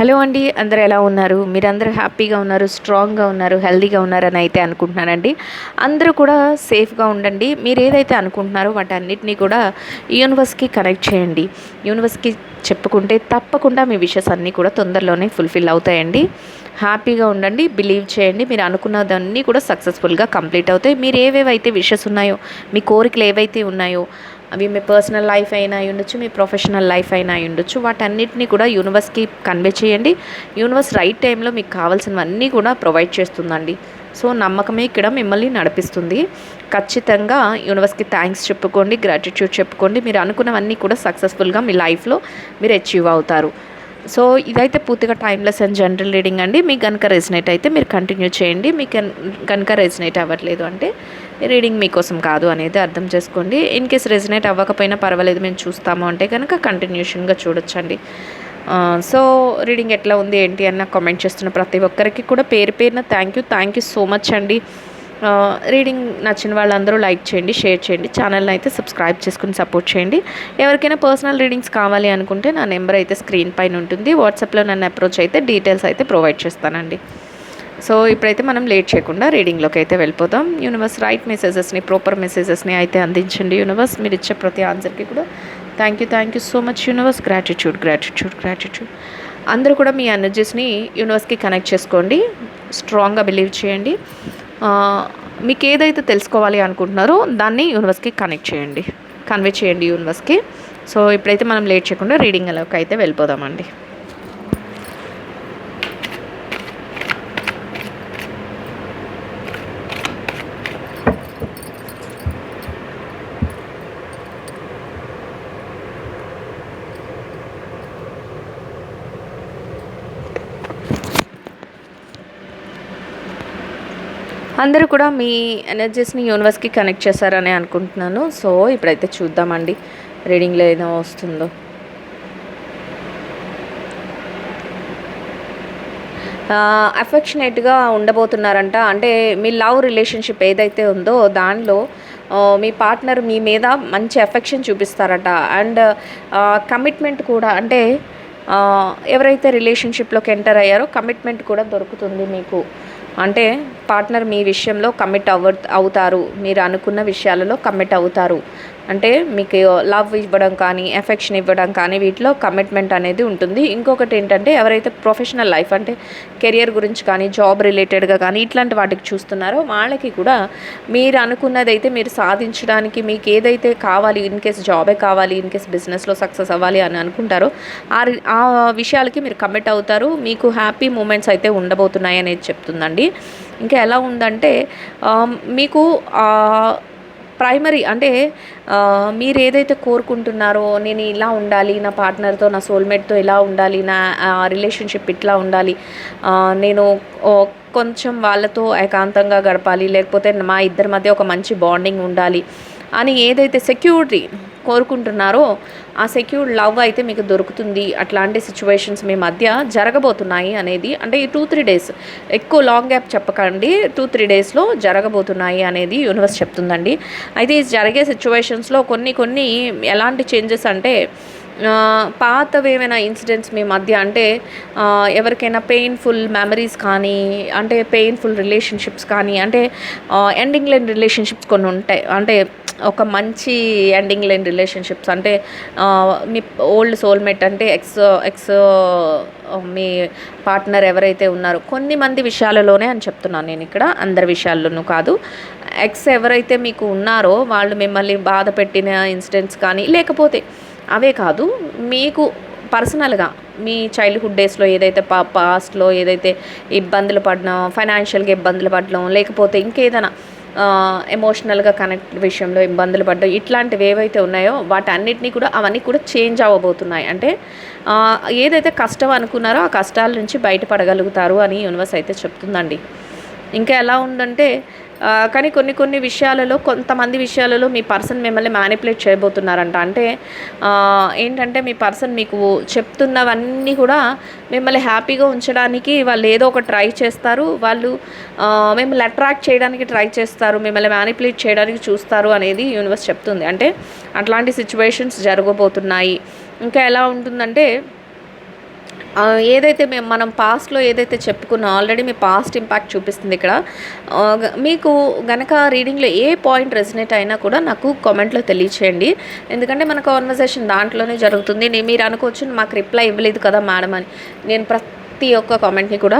Hello అండి అందరు ఎలా ఉన్నారు? మీరందరూ హ్యాపీగా ఉన్నారు స్ట్రాంగ్గా ఉన్నారు హెల్దీగా ఉన్నారని అయితే అనుకుంటున్నానండి. అందరూ కూడా సేఫ్గా ఉండండి. మీరు ఏదైతే అనుకుంటున్నారో వాటన్నిటినీ కూడా యూనివర్స్కి కనెక్ట్ చేయండి. యూనివర్స్కి చెప్పుకుంటే తప్పకుండా మీ విషెస్ అన్నీ కూడా తొందరలోనే ఫుల్ఫిల్ అవుతాయండి. హ్యాపీగా ఉండండి బిలీవ్ చేయండి. మీరు అనుకున్నదన్నీ కూడా సక్సెస్ఫుల్గా కంప్లీట్ అవుతాయి. మీరు ఏవేవైతే విషెస్ ఉన్నాయో మీ కోరికలు ఏవైతే ఉన్నాయో అవి మీ పర్సనల్ లైఫ్ అయినా ఉండొచ్చు మీ ప్రొఫెషనల్ లైఫ్ అయినా ఉండొచ్చు. వాటన్నిటిని కూడా యూనివర్స్కి కన్వే చేయండి. యూనివర్స్ రైట్ టైంలో మీకు కావాల్సినవన్నీ కూడా ప్రొవైడ్ చేస్తుందండి. సో నమ్మకమే ఇక్కడ మిమ్మల్ని నడిపిస్తుంది. ఖచ్చితంగా యూనివర్స్కి థ్యాంక్స్ చెప్పుకోండి గ్రాటిట్యూడ్ చెప్పుకోండి. మీరు అనుకున్నవన్నీ కూడా సక్సెస్ఫుల్గా మీ లైఫ్లో మీరు అచీవ్ అవుతారు. సో ఇదైతే పూర్తిగా టైమ్లెస్ అండ్ జనరల్ రీడింగ్ అండి. మీకు కనుక రెజినేట్ అయితే మీరు కంటిన్యూ చేయండి. మీకు కనుక రెజినేట్ అవ్వట్లేదు అంటే రీడింగ్ మీకోసం కాదు అనేది అర్థం చేసుకోండి. ఇన్ కేస్ రెజినేట్ అవ్వకపోయినా పర్వాలేదు మేము చూస్తాము అంటే కనుక కంటిన్యూషన్గా చూడొచ్చండి. సో రీడింగ్ ఎట్లా ఉంది ఏంటి అన్న కామెంట్ చేస్తున్న ప్రతి ఒక్కరికి కూడా పేరు పేరున thank you thank you so much అండి. రీడింగ్ నచ్చిన వాళ్ళందరూ లైక్ చేయండి షేర్ చేయండి ఛానల్ని అయితే సబ్స్క్రైబ్ చేసుకుని సపోర్ట్ చేయండి. ఎవరికైనా పర్సనల్ రీడింగ్స్ కావాలి అనుకుంటే నా నెంబర్ అయితే స్క్రీన్ పైన ఉంటుంది. వాట్సాప్లో నన్ను అప్రోచ్ అయితే డీటెయిల్స్ అయితే ప్రొవైడ్ చేస్తానండి. సో ఇప్పుడైతే మనం లేట్ చేయకుండా రీడింగ్లోకి అయితే వెళ్ళిపోతాం యూనివర్స్ రైట్ మెసేజెస్ని ప్రాపర్ మెసేజెస్ని అయితే అందించండి. యూనివర్స్ మీరు ఇచ్చే ప్రతి ఆన్సర్కి కూడా thank you thank you so much universe gratitude gratitude gratitude అందరూ కూడా మీ ఎనర్జీస్ని యూనివర్స్కి కనెక్ట్ చేసుకోండి. స్ట్రాంగ్గా బిలీవ్ చేయండి. మీకు ఏదైతే తెలుసుకోవాలి అనుకుంటున్నారో దాన్ని యూనివర్స్కి కనెక్ట్ చేయండి. కన్వే చేయండి యూనివర్స్కి సో ఇప్పుడైతే మనం లేట్ చేయకుండా రీడింగ్ అలాకి అయితే వెళ్ళిపోదామండి. అందరూ కూడా మీ ఎనర్జీస్ని యూనివర్స్కి కనెక్ట్ చేశారని అనుకుంటున్నాను. సో ఇప్పుడైతే చూద్దామండి. రీడింగ్లో ఏదో వస్తుందో. అఫెక్షనేట్గా ఉండబోతున్నారంట. అంటే మీ లవ్ రిలేషన్షిప్ ఏదైతే ఉందో దానిలో మీ పార్ట్నర్ మీ మీద మంచి ఎఫెక్షన్ చూపిస్తారట. అండ్ కమిట్మెంట్ కూడా అంటే ఎవరైతే రిలేషన్షిప్లోకి ఎంటర్ అయ్యారో కమిట్మెంట్ కూడా దొరుకుతుంది మీకు. అంటే పార్ట్నర్ మీ విషయంలో కమిట్ అవ అవుతారు. మీరు అనుకున్న విషయాలలో కమిట్ అవుతారు. అంటే మీకు లవ్ ఇవ్వడం కానీ ఎఫెక్షన్ ఇవ్వడం కానీ వీటిలో కమిట్మెంట్ అనేది ఉంటుంది. ఇంకొకటి ఏంటంటే ఎవరైతే ప్రొఫెషనల్ లైఫ్ అంటే కెరియర్ గురించి కానీ జాబ్ రిలేటెడ్గా కానీ ఇట్లాంటి వాటికి చూస్తున్నారో వాళ్ళకి కూడా మీరు అనుకున్నది అయితే మీరు సాధించడానికి మీకు ఏదైతే కావాలి ఇన్ కేస్ జాబే కావాలి ఇన్ కేస్ బిజినెస్లో సక్సెస్ అవ్వాలి అని అనుకుంటారో ఆ ఆ విషయాలకి మీరు కమిట్ అవుతారు. మీకు హ్యాపీ మూమెంట్స్ అయితే ఉండబోతున్నాయి అనేది చెప్తుందండి. ఇంకా ఎలా ఉందంటే మీకు ప్రైమరీ అంటే మీరు ఏదైతే కోరుకుంటున్నారో నేను ఇలా ఉండాలి నా పార్ట్నర్తో నా సోల్మేట్తో ఇలా ఉండాలి నా రిలేషన్షిప్ ఇట్లా ఉండాలి నేను కొంచెం వాళ్ళతో ఏకాంతంగా గడపాలి లేకపోతే మా ఇద్దరి మధ్య ఒక మంచి బాండింగ్ ఉండాలి అని ఏదైతే సెక్యూరిటీ కోరుకుంటున్నారో ఆ సెక్యూర్డ్ లవ్ అయితే మీకు దొరుకుతుంది. అట్లాంటి సిచ్యువేషన్స్ మీ మధ్య జరగబోతున్నాయి అనేది అంటే ఈ టూ త్రీ డేస్ ఎక్కువ లాంగ్ గ్యాప్ చెప్పకండి. టూ త్రీ డేస్లో జరగబోతున్నాయి అనేది యూనివర్స్ చెప్తుందండి. అయితే ఈ జరిగే సిచ్యువేషన్స్లో కొన్ని కొన్ని ఎలాంటి చేంజెస్ అంటే పాతవేమైనా ఇన్సిడెంట్స్ మీ మధ్య అంటే ఎవరికైనా పెయిన్ఫుల్ మెమరీస్ కానీ అంటే పెయిన్ఫుల్ రిలేషన్షిప్స్ కానీ అంటే ఎండింగ్ లేని రిలేషన్షిప్స్ కొన్ని ఉంటాయి. అంటే ఒక మంచి ఎండింగ్ లేని రిలేషన్షిప్స్ అంటే మీ ఓల్డ్ సోల్మేట్ అంటే ఎక్స్ ఎక్స్ మీ పార్ట్నర్ ఎవరైతే ఉన్నారో కొన్ని మంది విషయాలలోనే అని చెప్తున్నాను నేను ఇక్కడ అందరి విషయాల్లోనూ కాదు. ఎక్స్ ఎవరైతే మీకు ఉన్నారో వాళ్ళు మిమ్మల్ని బాధ పెట్టిన ఇన్సిడెంట్స్ కానీ లేకపోతే అవే కాదు మీకు పర్సనల్గా మీ చైల్డ్హుడ్ డేస్లో ఏదైతే పా పాస్ట్లో ఏదైతే ఇబ్బందులు పడడం ఫైనాన్షియల్గా ఇబ్బందులు పడడం లేకపోతే ఇంకేదైనా ఎమోషనల్గా కనెక్ట్ విషయంలో ఇబ్బందులు పడ్డాయి. ఇట్లాంటివి ఏవైతే ఉన్నాయో వాటన్నిటినీ కూడా అవన్నీ కూడా చేంజ్ అవ్వబోతున్నాయి. అంటే ఏదైతే కష్టం అనుకున్నారో ఆ కష్టాల నుంచి బయటపడగలుగుతారు అని యూనివర్స్ అయితే చెప్తుందండి. ఇంకా ఎలా ఉందంటే కానీ కొన్ని కొన్ని విషయాలలో కొంతమంది విషయాలలో మీ పర్సన్ మిమ్మల్ని మ్యానిపులేట్ చేయబోతున్నారంట. అంటే ఏంటంటే మీ పర్సన్ మీకు చెప్తున్నవన్నీ కూడా మిమ్మల్ని హ్యాపీగా ఉంచడానికి వాళ్ళు ఏదో ఒక ట్రై చేస్తారు. వాళ్ళు మిమ్మల్ని అట్రాక్ట్ చేయడానికి ట్రై చేస్తారు. మిమ్మల్ని మ్యానిపులేట్ చేయడానికి చూస్తారు అనేది యూనివర్స్ చెప్తుంది. అంటే అట్లాంటి సిచ్యువేషన్స్ జరగబోతున్నాయి. ఇంకా ఎలా ఉంటుందంటే ఏదైతే మేము మనం పాస్ట్లో ఏదైతే చెప్పుకున్నా ఆల్రెడీ మీ పాస్ట్ ఇంపాక్ట్ చూపిస్తుంది ఇక్కడ. మీకు గనక రీడింగ్లో ఏ పాయింట్ రెసినేట్ అయినా కూడా నాకు కామెంట్లో తెలియచేయండి. ఎందుకంటే మన కాన్వర్సేషన్ దాంట్లోనే జరుగుతుంది. నేను మీరు అనుకోవచ్చు మాకు రిప్లై ఇవ్వలేదు కదా మేడం అని. నేను ప్రతి ప్రతి ఒక్క కామెంట్ని కూడా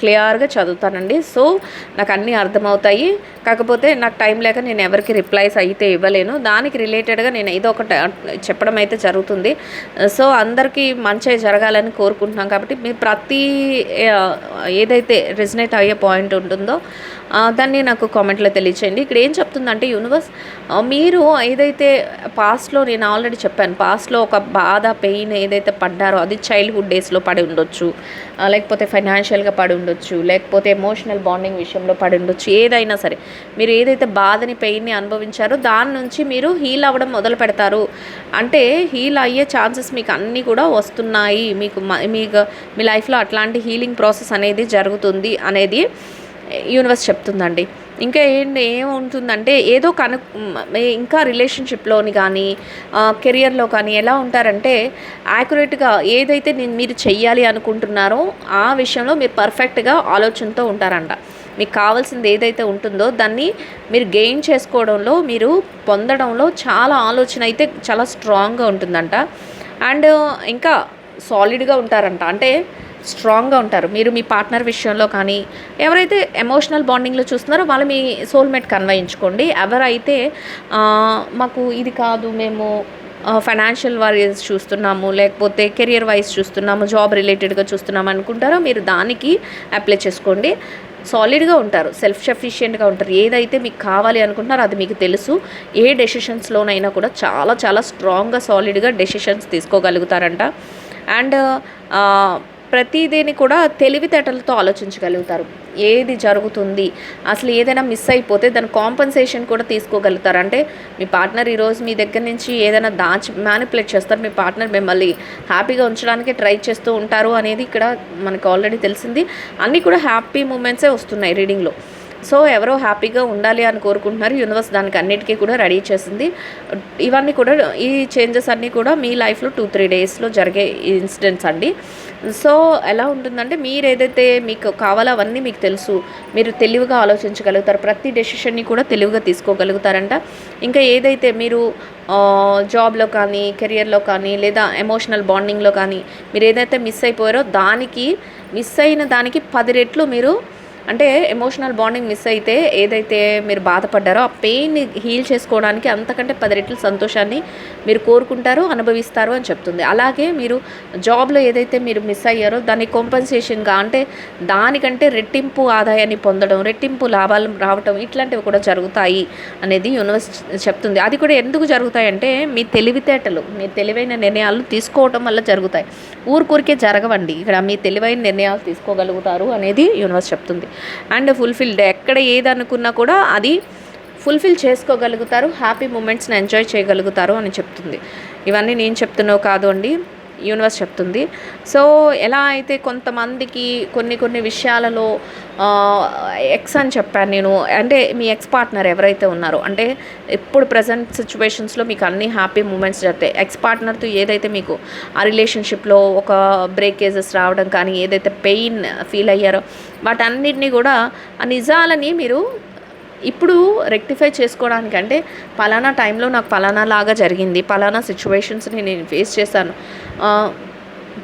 క్లియర్గా చదువుతానండి. సో నాకు అన్నీ అర్థమవుతాయి. కాకపోతే నాకు టైం లేక నేను ఎవరికి రిప్లైస్ అయితే ఇవ్వలేను. దానికి రిలేటెడ్గా నేను ఏదో ఒక చెప్పడం అయితే జరుగుతుంది. సో అందరికీ మంచి జరగాలని కోరుకుంటున్నాం కాబట్టి మీరు ప్రతి ఏదైతే రెజినేట్ అయ్యే పాయింట్ ఉంటుందో దాన్ని నాకు కామెంట్లో తెలియచేయండి. ఇక్కడ ఏం చెప్తుందంటే యూనివర్స్ మీరు ఏదైతే పాస్ట్లో నేను ఆల్రెడీ చెప్పాను పాస్ట్లో ఒక బాధ పెయిన్ ఏదైతే పడ్డారో అది చైల్డ్హుడ్ డేస్లో పడి ఉండొచ్చు. లేకపోతే ఫైనాన్షియల్గా పడి ఉండొచ్చు లేకపోతే ఎమోషనల్ బాండింగ్ విషయంలో పడి ఉండొచ్చు ఏదైనా సరే. మీరు ఏదైతే బాధని పెయిన్ని అనుభవించారో దాని నుంచి మీరు హీల్ అవ్వడం మొదలు పెడతారు. అంటే హీల్ అయ్యే ఛాన్సెస్ మీకు అన్నీ కూడా వస్తున్నాయి. మీకు మ- మీకు మీ లైఫ్లో అట్లాంటి హీలింగ్ ప్రాసెస్ అనేది జరుగుతుంది అనేది యూనివర్స్ చెప్తుందండి. ఇంకా ఏంటి ఏముంటుందంటే ఏదో కను ఇంకా రిలేషన్షిప్లోని కానీ కెరియర్లో కానీ ఎలా ఉంటారంటే యాక్యురేట్గా ఏదైతే నేను మీరు చెయ్యాలి అనుకుంటున్నారో ఆ విషయంలో మీరు పర్ఫెక్ట్గా ఆలోచనతో ఉంటారంట. మీకు కావాల్సింది ఏదైతే ఉంటుందో దాన్ని మీరు గెయిన్ చేసుకోవడంలో మీరు పొందడంలో చాలా ఆలోచన అయితే చాలా స్ట్రాంగ్గా ఉంటుందంట. అండ్ ఇంకా సాలిడ్గా ఉంటారంట. అంటే స్ట్రాంగ్గా ఉంటారు. మీరు మీ పార్ట్నర్ విషయంలో కానీ ఎవరైతే ఎమోషనల్ బాండింగ్లో చూస్తున్నారో వాళ్ళు మీ సోల్మేట్ కన్వయించుకోండి. ఎవరైతే మాకు ఇది కాదు మేము ఫైనాన్షియల్ వైజ్ చూస్తున్నాము లేకపోతే కెరియర్ వైజ్ చూస్తున్నాము జాబ్ రిలేటెడ్గా చూస్తున్నాము అనుకుంటారో మీరు దానికి అప్లై చేసుకోండి. సాలిడ్గా ఉంటారు సెల్ఫ్ సఫిషియెంట్గా ఉంటారు. ఏదైతే మీకు కావాలి అనుకుంటున్నారో అది మీకు తెలుసు. ఏ డెసిషన్స్లోనైనా కూడా చాలా చాలా స్ట్రాంగ్గా సాలిడ్గా డెసిషన్స్ తీసుకోగలుగుతారంట. అండ్ ప్రతిదీని కూడా తెలివితేటలతో ఆలోచించగలుగుతారు. ఏది జరుగుతుంది? అసలు ఏదైనా మిస్ అయిపోతే దాని కాంపన్సేషన్ కూడా తీసుకోగలుగుతారు. అంటే మీ పార్ట్నర్ ఈరోజు మీ దగ్గర నుంచి ఏదైనా దాచి మ్యానిపులేట్ చేస్తారు. మీ పార్ట్నర్ మిమ్మల్ని హ్యాపీగా ఉంచడానికి ట్రై చేస్తూ ఉంటారు అనేది ఇక్కడ మనకు ఆల్రెడీ తెలిసింది. అన్నీ కూడా హ్యాపీ మూమెంట్సే వస్తున్నాయి రీడింగ్లో సో ఎవరో హ్యాపీగా ఉండాలి అని కోరుకుంటున్నారు. యూనివర్స్ దానికి అన్నిటికీ కూడా రెడీ చేసింది. ఇవన్నీ కూడా ఈ చేంజెస్ అన్నీ కూడా మీ లైఫ్లో టూ త్రీ డేస్లో జరిగే ఇన్సిడెంట్స్ అండి. సో ఎలా ఉంటుందంటే మీరు ఏదైతే మీకు కావాలో అవన్నీ మీకు తెలుసు మీరు తెలివిగా ఆలోచించగలుగుతారు ప్రతి డెసిషన్ని కూడా తెలివిగా తీసుకోగలుగుతారంట. ఇంకా ఏదైతే మీరు జాబ్లో కానీ కెరియర్లో కానీ లేదా ఎమోషనల్ బాండింగ్లో కానీ మీరు ఏదైతే మిస్ అయిపోయారో దానికి మిస్ అయిన దానికి పది రెట్లు మీరు అంటే ఎమోషనల్ బాండింగ్ మిస్ అయితే ఏదైతే మీరు బాధపడ్డారో ఆ పెయిన్ని హీల్ చేసుకోవడానికి అంతకంటే పది రెట్లు సంతోషాన్ని మీరు కోరుకుంటారో అనుభవిస్తారు అని చెప్తుంది. అలాగే మీరు జాబ్లో ఏదైతే మీరు మిస్ అయ్యారో దాన్ని కాంపన్సేషన్గా అంటే దానికంటే రెట్టింపు ఆదాయాన్ని పొందడం రెట్టింపు లాభాలు రావటం ఇట్లాంటివి కూడా జరుగుతాయి అనేది యూనివర్స్ చెప్తుంది. అది కూడా ఎందుకు జరుగుతాయి అంటే మీ తెలివితేటలు మీ తెలివైన నిర్ణయాలు తీసుకోవటం వల్ల జరుగుతాయి. ఊరికూరికే జరగవండి. ఇక్కడ మీ తెలివైన నిర్ణయాలు తీసుకోగలుగుతారు అనేది యూనివర్స్ చెప్తుంది. అండ్ ఫుల్ఫిల్డ్ ఎక్కడ ఏది అనుకున్నా కూడా అది ఫుల్ఫిల్ చేసుకోగలుగుతారు హ్యాపీ మూమెంట్స్ని ఎంజాయ్ చేయగలుగుతారు అని చెప్తుంది. ఇవన్నీ నేను చెప్తున్నావు కాదు అండి. యూనివర్స్ చెప్తుంది. సో ఎలా అయితే కొంతమందికి కొన్ని కొన్ని విషయాలలో ఎక్స్ అని చెప్పాను నేను అంటే మీ ఎక్స్ పార్ట్నర్ ఎవరైతే ఉన్నారో అంటే ఇప్పుడు ప్రజెంట్ సిచ్యువేషన్స్లో మీకు అన్ని హ్యాపీ మూమెంట్స్ జరుగుతాయి. ఎక్స్ పార్ట్నర్తో ఏదైతే మీకు ఆ రిలేషన్షిప్లో ఒక బ్రేకేజెస్ రావడం కానీ ఏదైతే పెయిన్ ఫీల్ అయ్యారో వాటన్నిటిని కూడా ఆ నిజాలని మీరు ఇప్పుడు రెక్టిఫై చేసుకోవడానికి అంటే పలానా టైంలో నాకు పలానా లాగా జరిగింది పలానా సిచ్యువేషన్స్ని నేను ఫేస్ చేశాను.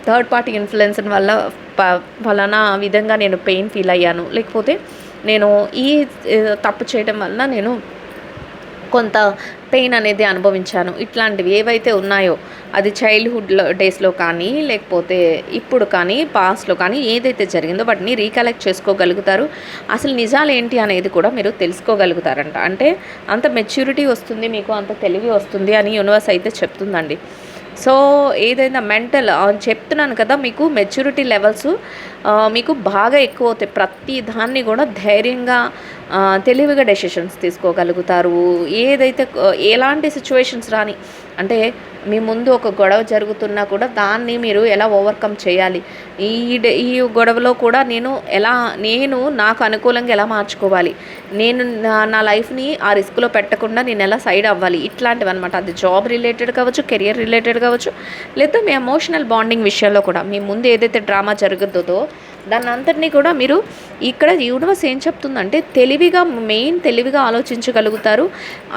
థర్డ్ పార్టీ ఇన్ఫ్లుయెన్స్ వల్ల ప ఫలానా విధంగా నేను పెయిన్ ఫీల్ అయ్యాను. లేకపోతే నేను ఈ తప్పు చేయడం వల్ల నేను కొంత పెయిన్ అనేది అనుభవించాను. ఇట్లాంటివి ఏవైతే ఉన్నాయో అది చైల్డ్హుడ్లో డేస్లో కానీ లేకపోతే ఇప్పుడు కానీ పాస్ట్లో కానీ ఏదైతే జరిగిందో వాటిని రీకలెక్ట్ చేసుకోగలుగుతారు. అసలు నిజాలు ఏంటి అనేది కూడా మీరు తెలుసుకోగలుగుతారంట. అంటే అంత మెచ్యూరిటీ వస్తుంది మీకు అంత తెలివి వస్తుంది అని యూనివర్స్ అయితే చెప్తుందండి. సో ఏదైనా మెంటల్ చెప్తున్నాను కదా మీకు మెచ్యూరిటీ లెవెల్స్ మీకు బాగా ఎక్కువ అవుతాయి ప్రతి దాన్ని కూడా ధైర్యంగా తెలివిగా డెసిషన్స్ తీసుకోగలుగుతారు. ఏదైతే ఎలాంటి సిచ్యువేషన్స్ రాని అంటే మీ ముందు ఒక గొడవ జరుగుతున్నా కూడా దాన్ని మీరు ఎలా ఓవర్కమ్ చేయాలి? ఈ డే- ఈ గొడవలో కూడా నేను ఎలా నేను నాకు అనుకూలంగా ఎలా మార్చుకోవాలి? నేను నా నా లైఫ్ని ఆ రిస్క్లో పెట్టకుండా నేను ఎలా సైడ్ అవ్వాలి? ఇట్లాంటివి అనమాట అది జాబ్ రిలేటెడ్ కావచ్చు కెరియర్ రిలేటెడ్ కావచ్చు లేదా మీ ఎమోషనల్ బాండింగ్ విషయంలో కూడా. మీ ముందు ఏదైతే డ్రామా జరుగుతుందో దాన్ని అంతటినీ కూడా మీరు ఇక్కడ యూనివర్స్ ఏం చెప్తుందంటే తెలివిగా మెయిన్ తెలివిగా ఆలోచించగలుగుతారు.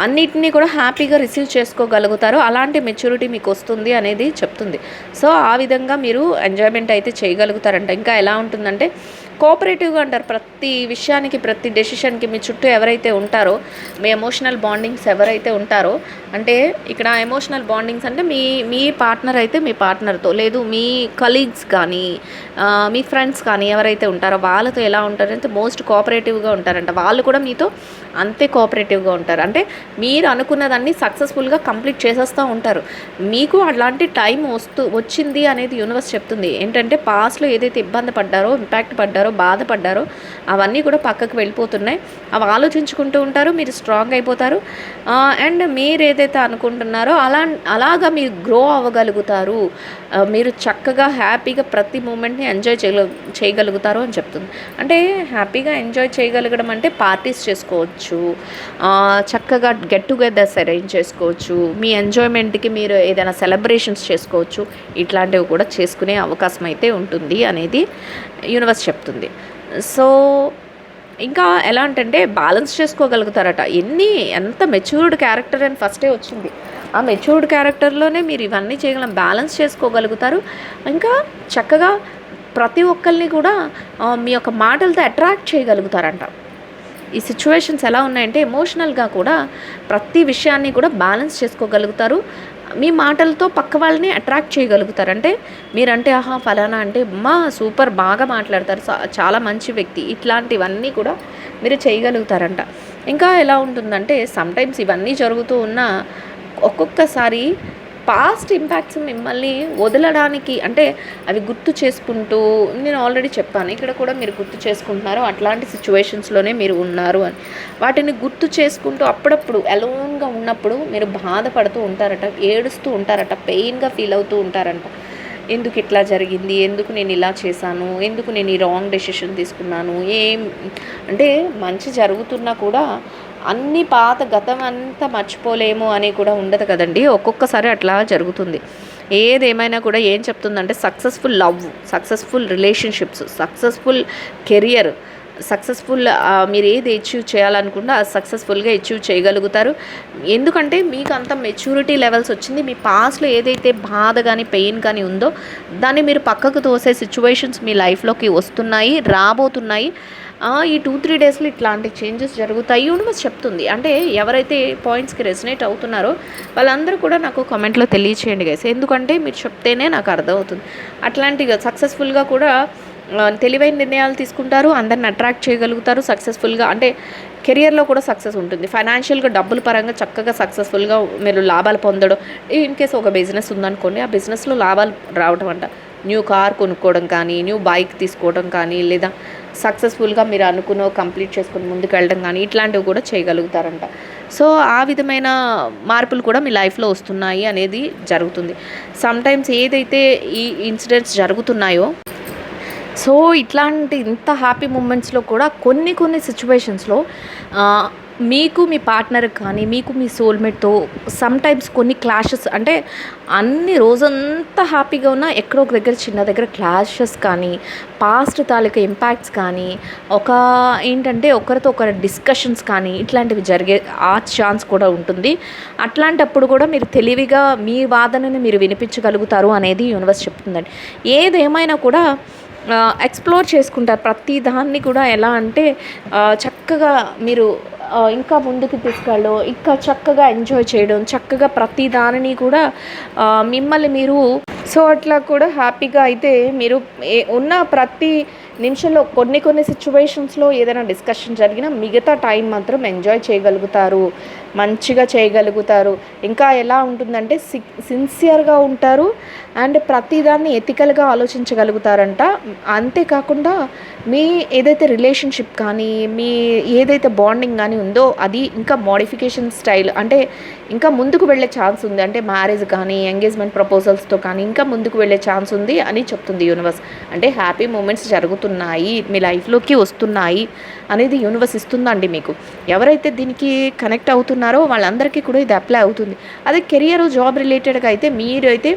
అన్నిటినీ కూడా హ్యాపీగా రిసీవ్ చేసుకోగలుగుతారు. అలాంటి మెచ్యూరిటీ మీకు వస్తుంది అనేది చెప్తుంది. సో ఆ విధంగా మీరు ఎంజాయ్మెంట్ అయితే చేయగలుగుతారంట. ఇంకా ఎలా ఉంటుందంటే కోఆపరేటివ్గా అంటారు ప్రతి విషయానికి ప్రతి డెసిషన్కి మీ చుట్టూ ఎవరైతే ఉంటారో మీ ఎమోషనల్ బాండింగ్స్ ఎవరైతే ఉంటారో అంటే ఇక్కడ ఎమోషనల్ బాండింగ్స్ అంటే మీ మీ పార్ట్నర్ అయితే మీ పార్ట్నర్తో లేదు మీ కలీగ్స్ కానీ మీ ఫ్రెండ్స్ కానీ ఎవరైతే ఉంటారో వాళ్ళతో ఎలా ఉంటారంటే మోస్ట్ కోఆపరేటివ్గా ఉంటారంట. వాళ్ళు కూడా మీతో అంతే కోఆపరేటివ్గా ఉంటారు. అంటే మీరు అనుకున్నదాన్ని సక్సెస్ఫుల్గా కంప్లీట్ చేసేస్తూ ఉంటారు. మీకు అలాంటి టైం వస్తూ వచ్చింది అనేది యూనివర్స్ చెప్తుంది. ఏంటంటే పాస్ట్లో ఏదైతే ఇబ్బంది పడ్డారో ఇంపాక్ట్ పడ్డారో బాధపడ్డారో అవన్నీ కూడా పక్కకు వెళ్ళిపోతున్నాయి. అవి ఆలోచించుకుంటూ ఉంటారు మీరు స్ట్రాంగ్ అయిపోతారు. అండ్ మీరు ఏదైతే అనుకుంటున్నారో అలా అలాగా మీరు గ్రో అవ్వగలుగుతారు. మీరు చక్కగా హ్యాపీగా ప్రతి మూమెంట్ని ఎంజాయ్ చేయగల చేయగలుగుతారు అని చెప్తుంది. అంటే హ్యాపీగా ఎంజాయ్ చేయగలగడం అంటే పార్టీస్ చేసుకోవచ్చు చక్కగా గెట్ టుగెదర్స్ అరేంజ్ చేసుకోవచ్చు మీ ఎంజాయ్మెంట్కి మీరు ఏదైనా సెలబ్రేషన్స్ చేసుకోవచ్చు ఇట్లాంటివి కూడా చేసుకునే అవకాశం అయితే ఉంటుంది అనేది యూనివర్స్ చెప్తుంది. సో ఇంకా ఎలా అంటే బ్యాలెన్స్ చేసుకోగలుగుతారట. ఎన్ని ఎంత మెచ్యూర్డ్ క్యారెక్టర్ అని ఫస్టే వచ్చింది. ఆ మెచ్యూర్డ్ క్యారెక్టర్లోనే మీరు ఇవన్నీ చేయగలం బ్యాలెన్స్ చేసుకోగలుగుతారు. ఇంకా చక్కగా ప్రతి ఒక్కరిని కూడా మీ యొక్క మాటలతో అట్రాక్ట్ చేయగలుగుతారంట. ఈ సిచ్యువేషన్స్ ఎలా ఉన్నాయంటే ఎమోషనల్గా కూడా ప్రతి విషయాన్ని కూడా బ్యాలెన్స్ చేసుకోగలుగుతారు. మీ మాటలతో పక్క వాళ్ళని అట్రాక్ట్ చేయగలుగుతారు. అంటే మీరంటే ఆహా ఫలానా అంటే అమ్మా సూపర్ బాగా మాట్లాడతారు. చాలా మంచి వ్యక్తి. ఇట్లాంటివన్నీ కూడా మీరు చేయగలుగుతారంట. ఇంకా ఎలా ఉంటుందంటే సమ్టైమ్స్ ఇవన్నీ జరుగుతూ ఉన్నా ఒక్కొక్కసారి పాస్ట్ ఇంపాక్ట్స్ మిమ్మల్ని వదలడానికి అంటే అవి గుర్తు చేసుకుంటూ నేను ఆల్రెడీ చెప్పాను. ఇక్కడ కూడా మీరు గుర్తు చేసుకుంటున్నారు. అట్లాంటి సిచ్యువేషన్స్లోనే మీరు ఉన్నారు అని. వాటిని గుర్తు చేసుకుంటూ అప్పుడప్పుడు అలోన్గా ఉన్నప్పుడు మీరు బాధపడుతూ ఉంటారట ఏడుస్తూ ఉంటారట పెయిన్గా ఫీల్ అవుతూ ఉంటారంట. ఎందుకు ఇట్లా జరిగింది? ఎందుకు నేను ఇలా చేశాను? ఎందుకు నేను ఈ రాంగ్ డెసిషన్ తీసుకున్నాను? ఏం? అంటే మంచి జరుగుతున్నా కూడా అన్ని పాత గతం అంతా మర్చిపోలేము అని కూడా ఉండదు కదండి. ఒక్కొక్కసారి అట్లా జరుగుతుంది. ఏదేమైనా కూడా ఏం చెప్తుందంటే successful love successful relationships successful career successful మీరు ఏది అచీవ్ చేయాలనుకుంటే అది సక్సెస్ఫుల్గా అచీవ్ చేయగలుగుతారు. ఎందుకంటే మీకు అంత మెచ్యూరిటీ లెవెల్స్ వచ్చింది. మీ పాస్ట్లో ఏదైతే బాధ కానీ పెయిన్ కానీ ఉందో దాన్ని మీరు పక్కకు తోసే సిచ్యువేషన్స్ మీ లైఫ్లోకి వస్తున్నాయి రాబోతున్నాయి. ఈ టూ త్రీ డేస్లో ఇట్లాంటి చేంజెస్ జరుగుతాయి యూనివర్స్ చెప్తుంది. అంటే ఎవరైతే పాయింట్స్కి రెసినేట్ అవుతున్నారో వాళ్ళందరూ కూడా నాకు కామెంట్లో తెలియచేయండి గైస్ ఎందుకంటే మీరు చెప్తేనే నాకు అర్థమవుతుంది. అట్లాంటి సక్సెస్ఫుల్గా కూడా తెలివైన నిర్ణయాలు తీసుకుంటారు అందరిని అట్రాక్ట్ చేయగలుగుతారు సక్సెస్ఫుల్గా అంటే కెరియర్లో కూడా సక్సెస్ ఉంటుంది. ఫైనాన్షియల్గా డబ్బుల పరంగా చక్కగా సక్సెస్ఫుల్గా మీరు లాభాలు పొందడం. ఇన్ కేస్ ఒక బిజినెస్ ఉందనుకోండి ఆ బిజినెస్లో లాభాలు రావడం అంట. న్యూ కార్ కొనుక్కోవడం కానీ న్యూ బైక్ తీసుకోవడం కానీ లేదా సక్సెస్ఫుల్గా మీరు అనుకున్న కంప్లీట్ చేసుకుని ముందుకు వెళ్ళడం కానీ ఇట్లాంటివి కూడా చేయగలుగుతారంట. సో ఆ విధమైన మార్పులు కూడా మీ లైఫ్లో వస్తున్నాయి అనేది జరుగుతుంది. సమ్టైమ్స్ ఏదైతే ఈ ఇన్సిడెంట్స్ జరుగుతున్నాయో సో ఇట్లాంటి ఇంత హ్యాపీ మూమెంట్స్లో కూడా కొన్ని కొన్ని సిచ్యువేషన్స్లో మీకు మీ పార్ట్నర్ కానీ మీకు మీ సోల్మేట్తో సమ్ టైమ్స్ కొన్ని క్లాషెస్ అంటే అన్ని రోజంతా హ్యాపీగా ఉన్నా ఎక్కడో ఒక దగ్గర చిన్న దగ్గర క్లాషెస్ కానీ పాస్ట్ తాలూకా ఇంపాక్ట్స్ కానీ ఒక ఏంటంటే ఒకరితో ఒకరి డిస్కషన్స్ కానీ ఇట్లాంటివి జరిగే ఆ ఛాన్స్ కూడా ఉంటుంది. అట్లాంటప్పుడు కూడా మీరు తెలివిగా మీ వాదనని మీరు వినిపించగలుగుతారు అనేది యూనివర్స్ చెప్తుందండి. ఏదేమైనా కూడా ఎక్స్ప్లోర్ చేసుకుంటారు. ప్రతి దాన్ని కూడా ఎలా అంటే చక్కగా మీరు ఇంకా ముందుకు తీసుకెళ్ళడం ఇంకా చక్కగా ఎంజాయ్ చేయడం చక్కగా ప్రతి దానిని కూడా మిమ్మల్ని మీరు సో అట్లా కూడా హ్యాపీగా అయితే మీరు ఏ- ఉన్న ప్రతి నిమిషంలో కొన్ని కొన్ని సిచ్యువేషన్స్లో ఏదైనా డిస్కషన్ జరిగినా మిగతా టైం మాత్రం ఎంజాయ్ చేయగలుగుతారు. మంచిగా చేయగలుగుతారు. ఇంకా ఎలా ఉంటుందంటే సి సిన్సియర్గా ఉంటారు అండ్ ప్రతిదాన్ని ఎథికల్గా ఆలోచించగలుగుతారంట. అంతేకాకుండా మీ ఏదైతే రిలేషన్షిప్ కానీ మీ ఏదైతే బాండింగ్ కానీ ఉందో అది ఇంకా మోడిఫికేషన్ స్టైల్ అంటే ఇంకా ముందుకు వెళ్ళే ఛాన్స్ ఉంది. అంటే మ్యారేజ్ కానీ ఎంగేజ్మెంట్ ప్రపోజల్స్తో కానీ ఇంకా ముందుకు వెళ్ళే ఛాన్స్ ఉంది అని చెప్తుంది యూనివర్స్ అంటే హ్యాపీ మూమెంట్స్ జరుగుతున్నాయి మీ లైఫ్లోకి వస్తున్నాయి అనేది యూనివర్స్ ఇస్తుందండి మీకు. ఎవరైతే దీనికి కనెక్ట్ అవుతున్నారో వాళ్ళందరికీ కూడా ఇది అప్లై అవుతుంది. అదే కెరియర్ జాబ్ రిలేటెడ్గా అయితే మీరు అయితే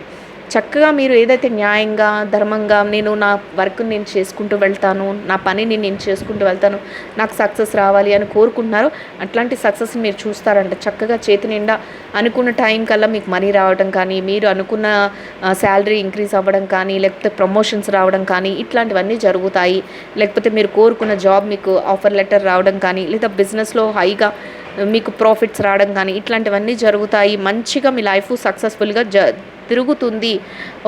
చక్కగా మీరు ఏదైతే న్యాయంగా ధర్మంగా నేను నా వర్క్ నేను చేసుకుంటూ వెళ్తాను నా పనిని నేను చేసుకుంటూ వెళ్తాను నాకు సక్సెస్ రావాలి అని కోరుకుంటున్నారో అట్లాంటి సక్సెస్ మీరు చూస్తారంట. చక్కగా చేతి నిండా అనుకున్న టైం కల్లా మీకు మనీ రావడం కానీ మీరు అనుకున్న శాలరీ ఇంక్రీజ్ అవ్వడం కానీ లేకపోతే ప్రమోషన్స్ రావడం కానీ ఇట్లాంటివన్నీ జరుగుతాయి. లేకపోతే మీరు కోరుకున్న జాబ్ మీకు ఆఫర్ లెటర్ రావడం కానీ లేదా బిజినెస్లో హైగా మీకు ప్రాఫిట్స్ రావడం కానీ ఇట్లాంటివన్నీ జరుగుతాయి. మంచిగా మీ లైఫ్ సక్సెస్ఫుల్గా జ తిరుగుతుంది.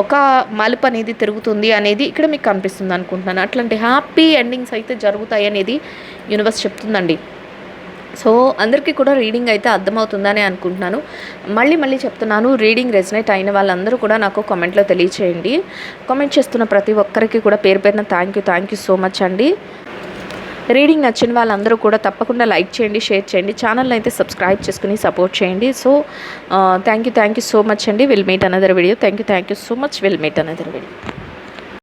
ఒక మలుపు అనేది తిరుగుతుంది అనేది ఇక్కడ మీకు కనిపిస్తుంది అనుకుంటున్నాను. అట్లాంటి హ్యాపీ ఎండింగ్స్ అయితే జరుగుతాయి అనేది యూనివర్స్ చెప్తుందండి. సో అందరికీ కూడా రీడింగ్ అయితే అర్థమవుతుందని అనుకుంటున్నాను. మళ్ళీ మళ్ళీ చెప్తున్నాను రీడింగ్ రెజినేట్ అయిన వాళ్ళందరూ కూడా నాకు కామెంట్లో తెలియచేయండి. కామెంట్ చేస్తున్న ప్రతి ఒక్కరికి కూడా పేరు పేరున thank you thank you so much అండి. రీడింగ్ నచ్చిన వాళ్ళందరూ కూడా తప్పకుండా లైక్ చేయండి షేర్ చేయండి. ఛానల్ అయితే సబ్స్క్రైబ్ చేసుకుని సపోర్ట్ చేయండి. So thank you thank you so much అండి. Will meet another video thank you thank you so much will meet another video